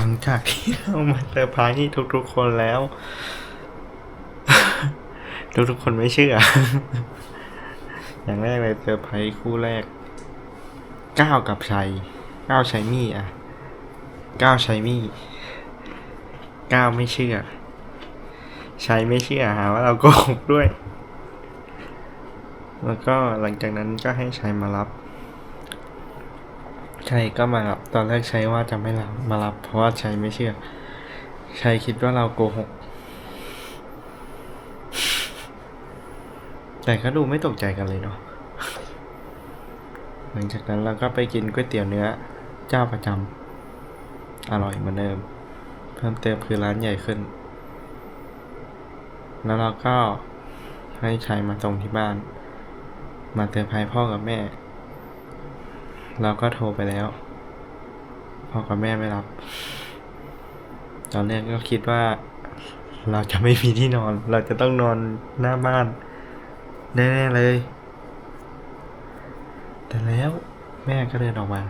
ลังจากที่เรามาเซอร์ไพรส์ทุกๆคนแล้ว ทุกๆคนไม่เชื่อ อย่างแรกเลยเซอร์ไพรส์คู่แรกก้าวกับชัยก้าวชัยมี่อะก้าวชัยมี่ก้าวไม่เชื่อชัยไม่เชื่อหาว่าเราโกหกด้วย แล้วก็หลังจากนั้นก็ให้ชัยมารับ ชัยก็มารับตอนแรกชัยว่าจะไม่รับมารับ เพราะว่าชัยไม่เชื่อชัยคิดว่าเราโกหก แต่ก็ดูไม่ตกใจกันเลยเนาะหลังจากนั้นเราก็ไปกินก๋วยเตี๋ยวเนื้อเจ้าประจำอร่อยเหมือนเดิม เพิ่มเติมคือร้านใหญ่ขึ้น แล้วเราก็ให้ชัยมาส่งที่บ้าน มาเตือนภัยพ่อกับแม่ เราก็โทรไปแล้วพ่อกับแม่ไม่รับ ตอนแรกก็คิดว่า เราจะไม่มีที่นอน เราจะต้องนอนหน้าบ้าน แน่ๆเลย แต่แล้วแม่ก็เดินออกมา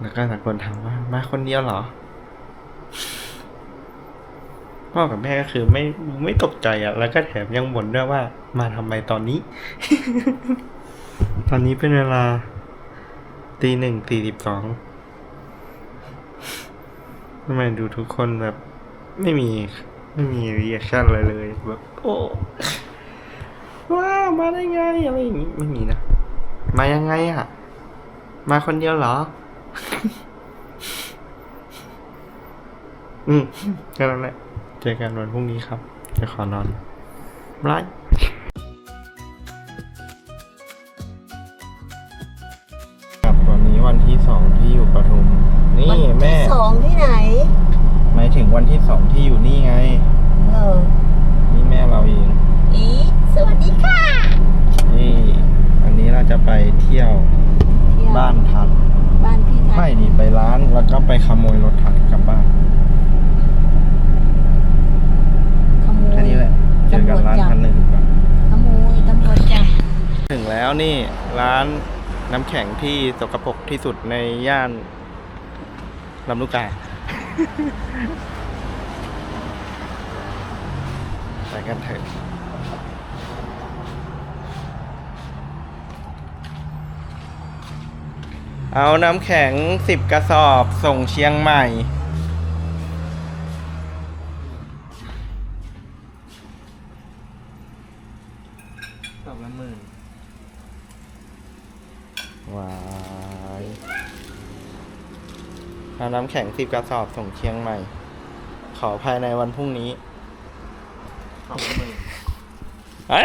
แล้วก็ตะโกนถามว่า มาคนเดียวเหรอ พ่อกับแม่ก็คือไม่ไม่ตกใจอะ่ะ แล้วก็แถมยังบ่นด้วยว่า มาทำไมตอนนี้ ตอนนี้เป็นเวลาตีหนึ่งตีสิบสองทำไมดูทุกคนแบบ ไม่มี ไม่มีรีแอคชั่นอะไรเลยแบบโอ้ว้าวมาได้ไงอะไรอย่างนี้ไม่มีนะ มายังไงอะ่ะมาคนเดียวเหรอ อืมแค่นั้นแหละ เจอกันวันพรุ่งนี้ครับ จะขอนอนบาย นี่ร้านน้ำแข็งที่สกปรกที่สุดในย่านลำลูกกา ไปกันเถอะเอาน้ำแข็งสิบกระสอบส่งเชียงใหม่ สอบละหมื่นวาย เอาน้ำแข็งสิบกระสอบส่งเชียงใหม่ ขอภายในวันพรุ่งนี้สองหมื่น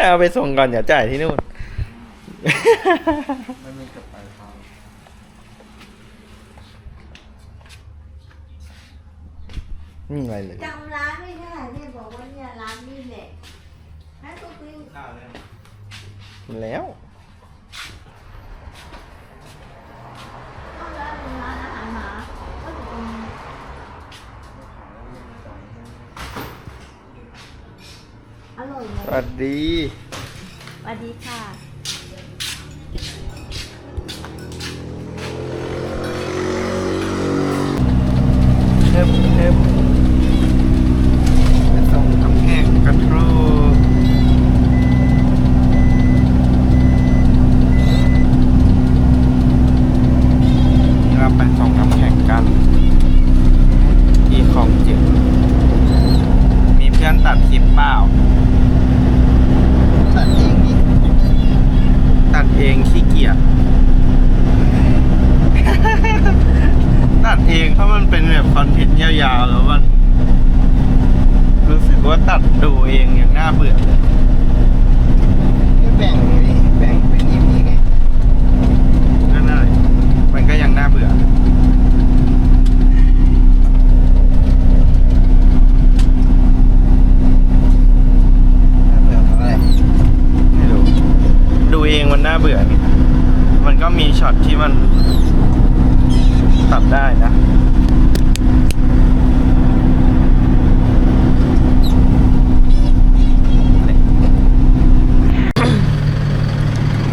เอาไปส่งก่อนอย่าจ่ายที่นู่น ไม่มีกับไปทางมีอะไรเลย จำร้านไม่ได้เนี่ยบอกว่าเนี่ยร้านนี่แหละให้ตัวฟิวแล้ว สวัสดีสวัสดีค่ะ เทปเทปไปส่งกำแพงกระโทกนี่เราไปส่งน้ำแข็งกัน ที่คลองจิ๋วมีเพื่อนตัดคลิปเปล่า ตัดเองดิตัดเองขี้เกียจ ตัดเองเพราะมันเป็นแบบคอนเทนต์ยาวๆ แล้วมัน รู้สึกว่าตัดดูเองอย่างน่าเบื่อเลยแบ่งแบ่งเป็นอีพีไงก็นั่นแหละมันก็ยังน่าเบื่อ น่าเบื่ออะไรไม่รู้ ดูเองมันน่าเบื่อไงมันก็มีช็อตที่มัน ตัดได้นะ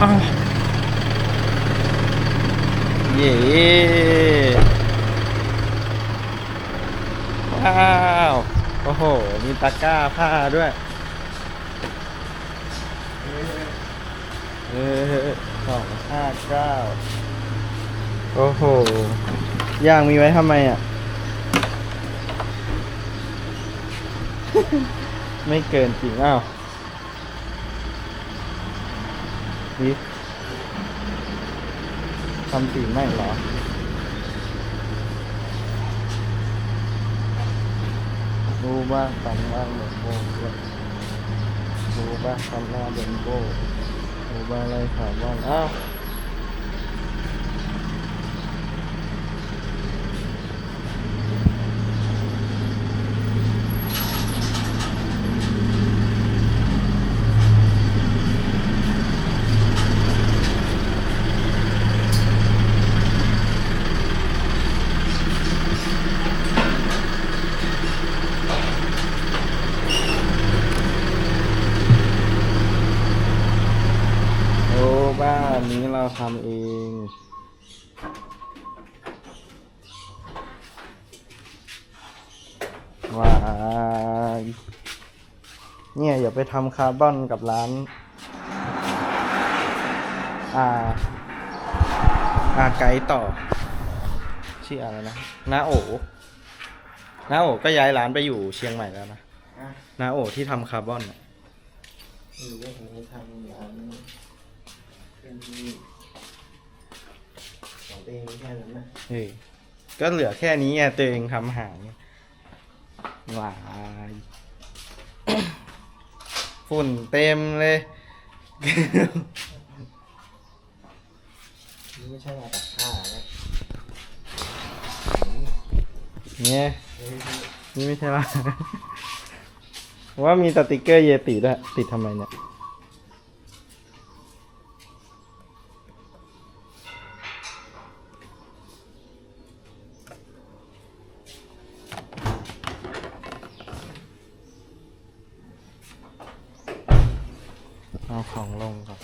อ้าวเย่ ว โอ้โห มีตะกร้าผ้า ด้วยเออสองห้าเก้าโอ้โหย่างมีไว้ทำไมอะ ไม่เกินจริงอ้าววิทำสีไม่เหรอ รู้บ้างตำบ้างเหมือนโบด้วยรู้บ้างตำหน้าเหมือนโบรู้บ้างอะไรขาวบ้างอ้าวโอ้บ้านอันนี้เราทำเอง ว้าย เนี่ยอย่าไปทำคาร์บอนกับร้าน อ่า อาไกด์ต่อ ชื่ออะไรนะน้าโอน้าโอก็ย้ายร้านไปอยู่เชียงใหม่แล้วนะน้าโอที่ทำคาร์บอนน่ะหรือว่าผมทำร้านเป็นของตัวเองแค่นั้นนะเฮ้ยก็เหลือแค่นี้ไงตัวเองทำหายหวาย ฝุ่นเต็มเลย นี่ไม่ใช่มาตัดผ้านะเนี่ยเฮ้ยนี่ไม่ใช่ว่าว่ามีสติกเกอร์เยติด้วยติดทำไมเนี่ย ของลงก่อน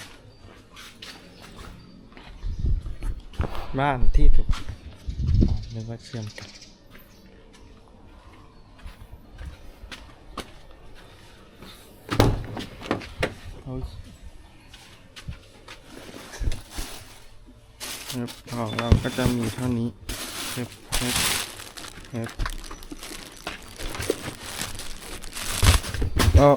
บ้านที่ถูกนึกว่าเชื่อมกันโอเคครับของเราก็จะมีเท่านี้เฮ็บเฮ็บเฮ็บก็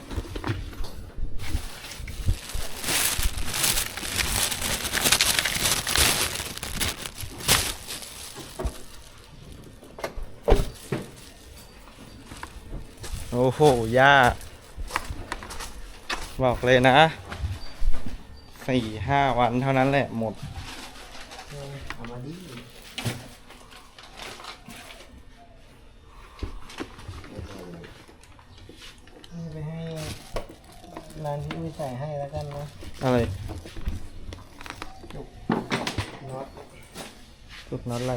โอ้โหย่าบอกเลยนะสี่ห้าวันเท่านั้นแหละหมดเอามาดิให้ไปให้ร้านที่มีใส่ให้แล้วกันนะ อะไรน็อตจุดน็อตอะไร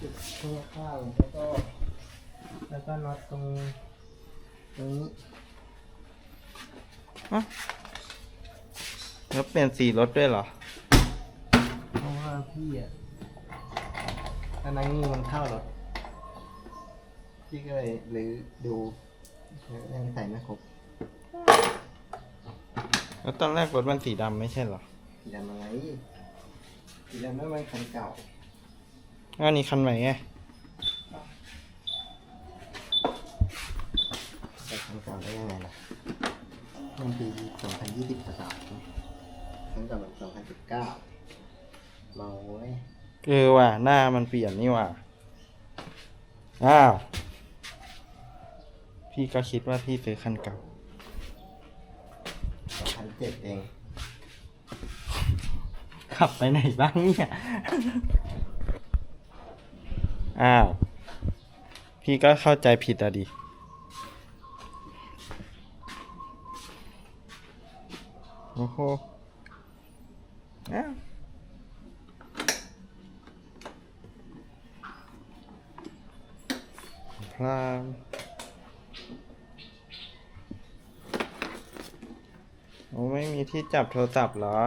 จุดเพื่อข้าวแล้วก็ แล้วก็น็อตตรง ตรงนี้แล้วเปลี่ยนสีรถด้วยเหรอ เพราะว่าพี่อะอันนั้นนี่มันเข้ารถพี่ก็เลยหรือดูยังใส่ไม่ครบแล้วตอนแรกรถมันสีดำไม่ใช่เหรอสีดำอะไรสีดำนั่นมันคันเก่าอันนี้คันใหม่ไง แต่คันเก่าได้ยังไงล่ะมันปี2020ประกาศ คันเก่ามัน2019เมาเว้ยเออว่ะหน้ามันเปลี่ยนนี่ว่ะอ้าว พี่ก็คิดว่าพี่ซื้อคันเก่า2007เองขับไปไหนบ้างเนี่ย อ้าว พี่ก็เข้าใจผิดอะดิ โอ้โห อ้าวพลางโอ้ไม่มีที่จับโทรศัพท์เหรอ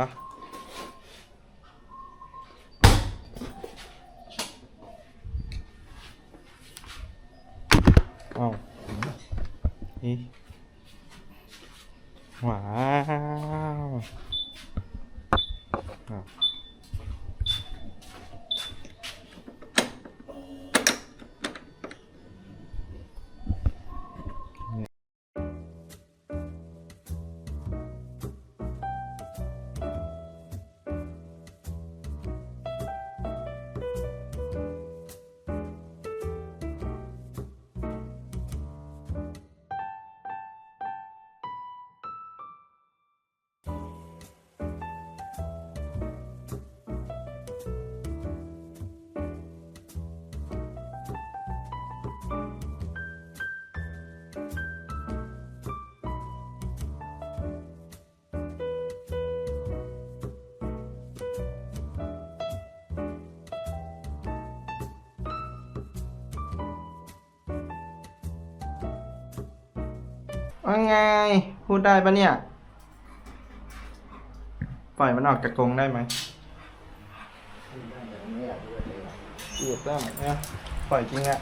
ว่าไง พูดได้ปะเนี่ย ปล่อยมันออกจากกรงได้ไหมไม่อยากด้วเลยหยุดได้ไหมเนี่ยปล่อยจริงอะ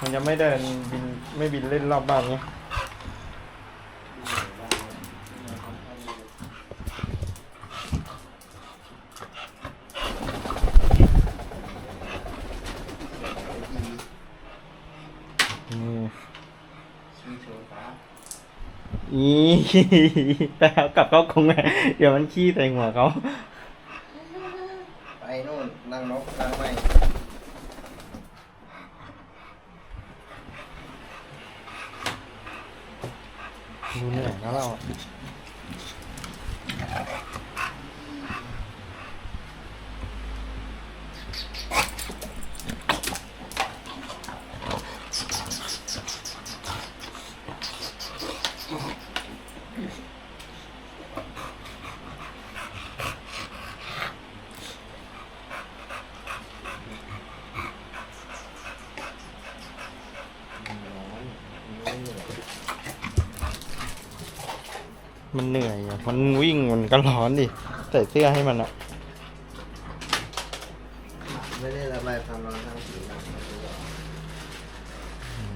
มันจะไม่เดินบินไม่บินเล่นรอบบ้านนี้ อืม ชี้โชว์ฟ้า อีแต่เอากลับเข้ากรงไงเดี๋ยวมันขี้ใส่หัวเขาไปนู่นนั่งนกนั่งไม่ดูเหนื่อยนะเราอะมันเหนื่อยอะมันวิ่งมัน ก็ร้อนดิ ใส่เสื้อให้มันอะไม่ได้ระบายความร้อนทางผิวหนัง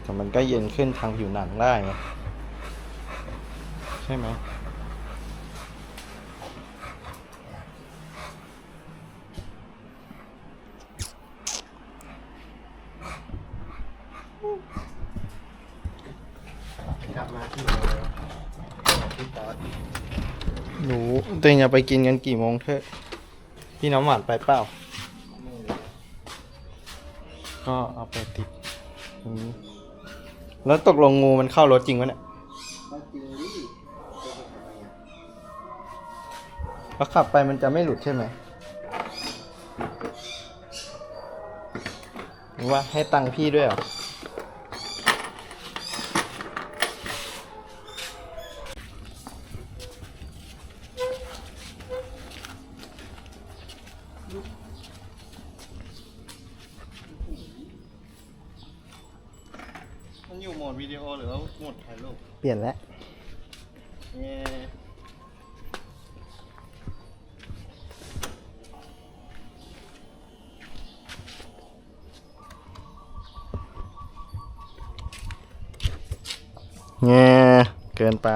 แต่มันก็เย็นขึ้นทางผิวหนังได้ไงใช่ไหม กลับมาที่เราแล้วที่ตอด หนู ตัวเองจะไปกินกันกี่โมงเถอะ พี่น้ำหวานไปเปล่า ก็เอาไปติดตรงนี้แล้วตกลงงูมันเข้ารถจริงวะเนี่ยก็จริงดิแล้วขับไปมันจะไม่หลุดใช่ไหมหรือว่าให้ตังค์พี่ด้วยเหรอ มันอยู่โหมด วิดีโอหรือว่าโหมดถ่ายรูปเปลี่ยนแล้วเย้เงี้ยเกินไป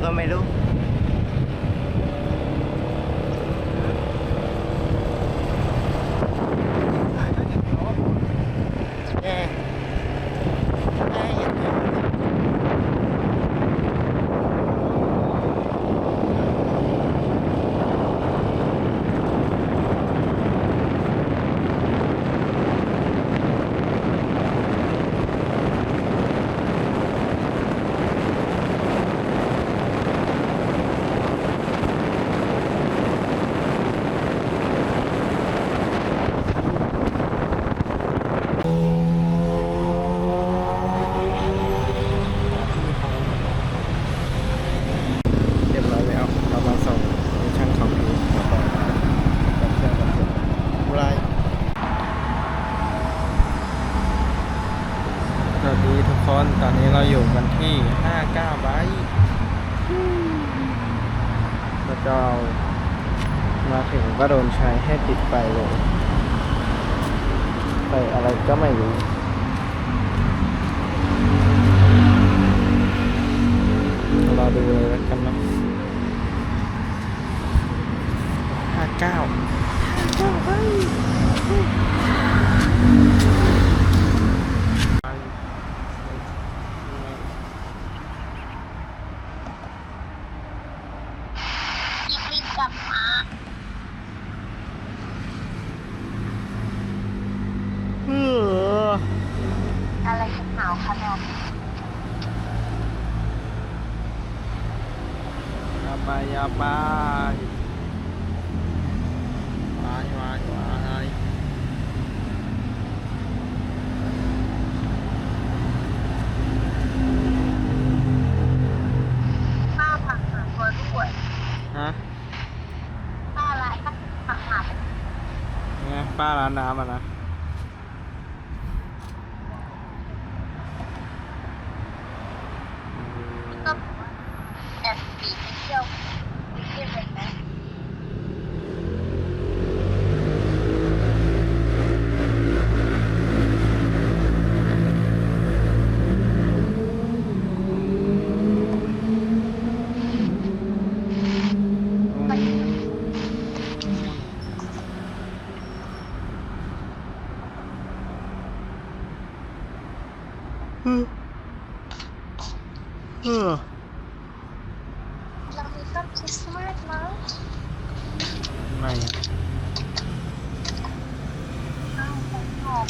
Romero น้ำอะนะ ก็แอบปีไปเที่ยวไปเที่ยวกันไหม เออ เรามีต้นคริสต์มาสมั้ง ไม่อะ อ้าวผมออก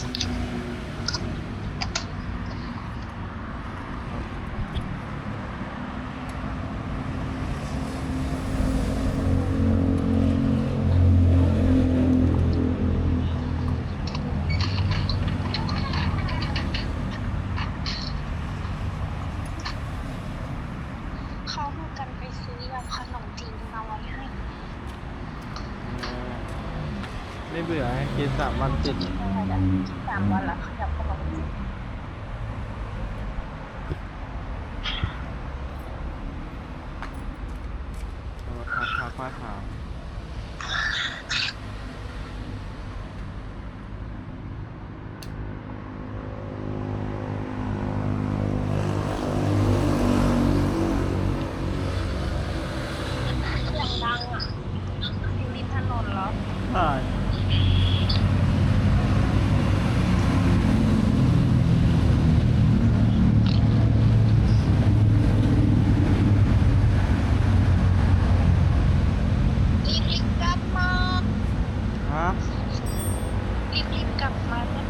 เขาพากันไปซื้อยำขนมจีนมาไว้ให้ ไม่เบื่อ ให้กินสามวันติด อะไรแบบสามวันละขยับขนมจีน โทรทัศน์ทักว่าถาม เสียงดังอะอยู่ริมถนนเหรอ ใช่ รีบรีบกลับมา ฮะ รีบรีบกลับมานะ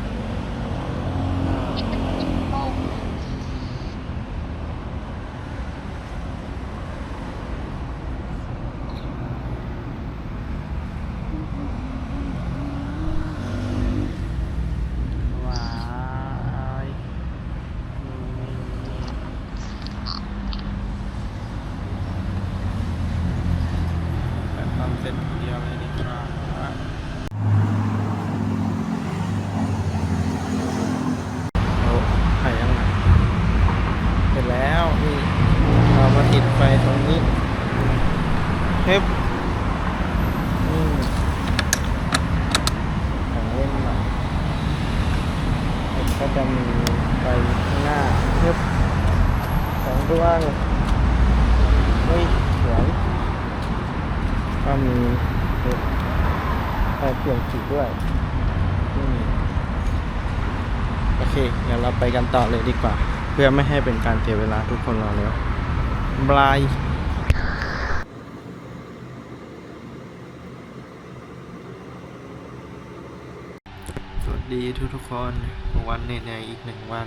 โอ้ วายแต่ทำเสร็จทีเดียวเลยดีกว่าโอ้ไข่ยังไงเสร็จแล้วนี่เรามาติดไฟตรงนี้เฮ้ยนี่ของเล่นใหม่ ก็จะมีไฟข้างหน้าเทียบสองดวงเฮ้ยสวยก็มีไฟเปลี่ยนสีด้วยอืม โอเคเดี๋ยวเราไปกันต่อเลยดีกว่า เพื่อไม่ให้เป็นการเสียเวลาทุกคนรอแล้วบายสวัสดีทุกทุกคนวันเหนื่อยๆอีกหนึ่งวัน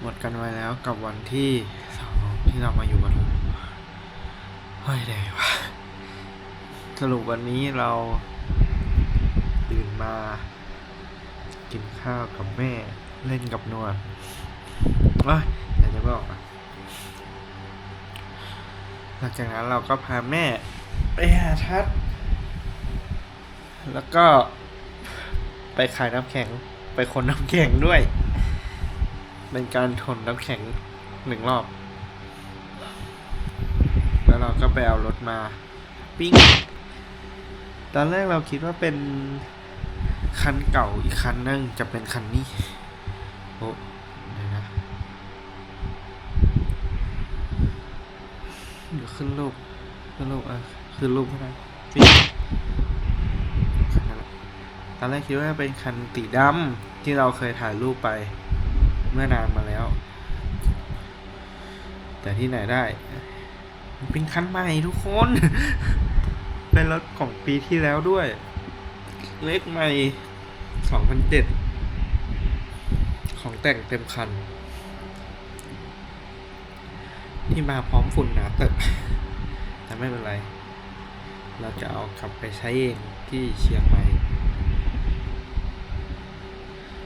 หมดกันไว้แล้วกับวันที่สองที่เรามาอยู่ปทุมเฮ้ยเดี๋ยววะสรุปวันนี้เรา ตื่นมา กินข้าวกับแม่เล่นกับนวลเอ้ยเดี๋ยวจะบอกอะหลังจากนั้นเราก็พาแม่ไปหาทัด แล้วก็ไปขายน้ำแข็ง ไปคนน้ำแข็งด้วย เป็นการทนน้ำแข็งหนึ่งรอบ แล้วเราก็ไปเอารถมา ปิ้ง ตอนแรกเราคิดว่าเป็น คันเก่าอีกคันนึงจะเป็นคันนี้โอ้เดี๋ยวนะเดี๋ยวขึ้นรูปขึ้นรูปอะขึ้นรูปให้ได้ปิ้งคันนั้นแหละตอนแรกคิดว่าเป็นคันสีดำที่เราเคยถ่ายรูปไปเมื่อนานมาแล้ว แต่ที่ไหนได้ เป็นคันใหม่ทุกคน เป็นรถของปีที่แล้วด้วย เลขใหม่2007ของแต่งเต็มคัน ที่มาพร้อมฝุ่นหนาเตอะแต่ไม่เป็นไร เราจะเอากลับไปใช้เองที่เชียงใหม่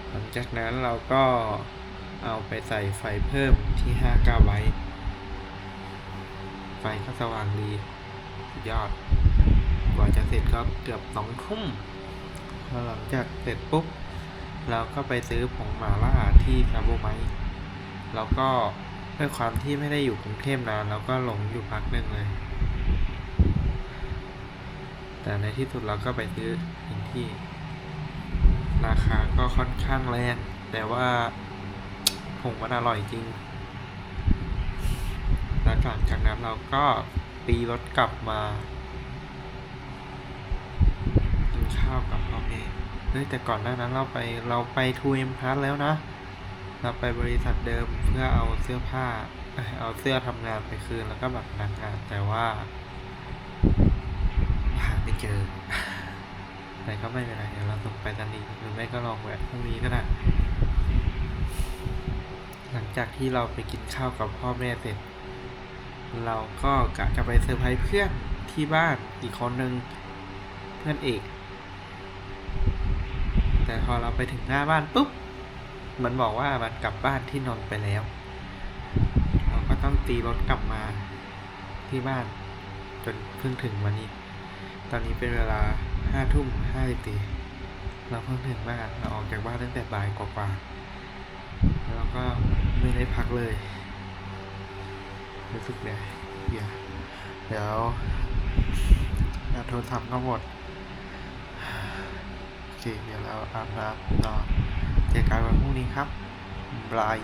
หลังจากนั้นเราก็เอาไปใส่ไฟเพิ่มที่5 9ไว้ไฟก็สว่างดี ยอด กว่าจะเสร็จก็เกือบสองทุ่ม พอหลังจากเสร็จปุ๊บ เราก็ไปซื้อผงหมาล่าที่ซาโบไมแล้วก็ด้วยความที่ไม่ได้อยู่กรุงเทพนานเราก็หลงอยู่พักหนึ่งเลย แต่ในที่สุดเราก็ไปซื้อถึงที่ ราคาก็ค่อนข้างแรงแต่ว่าผงมันอร่อยจริงแล้วหลังจากนั้นเราก็ตีรถกลับมา กิน ข้าวกับพ่อแม่เฮ้ยแต่ก่อนหน้านั้นเราไปเราไปทูเอ็มพาร์แล้วนะ เราไปบริษัทเดิมเพื่อเอาเสื้อผ้า เอาเสื้อทำงานไปคืนแล้วก็บัตรพนักงานแต่ว่าหาไม่เจอ แต่ก็ไม่เป็นไรเดี๋ยวเราส่งไปตันดีหรือไม่ก็ลองแวะพรุ่งนี้ก็ได้หลังจากที่เราไปกินข้าวกับพ่อแม่เสร็จ เราก็กะจะไปเซอร์ไพรส์เพื่อนที่บ้านอีกคนหนึ่งเพื่อนเอก แต่พอเราไปถึงหน้าบ้านปุ๊บ มันบอกว่ามันกลับบ้านที่นอนไปแล้ว เราก็ต้องตีรถกลับมาที่บ้าน จนเพิ่งถึงวันนี้ ตอนนี้เป็นเวลาห้าทุ่มห้าสิบตีเราเพิ่งถึงบ้านเราออกจากบ้านตั้งแต่บ่ายกว่าๆแล้วก็ไม่ได้พักเลยรู้สึกเหนื่อยเดี๋ยวเดี๋ยวโทรศัพท์ก็หมด เดี๋ยวเราอาบน้ำนอนเจอกันวันพรุ่งนี้ครับบาย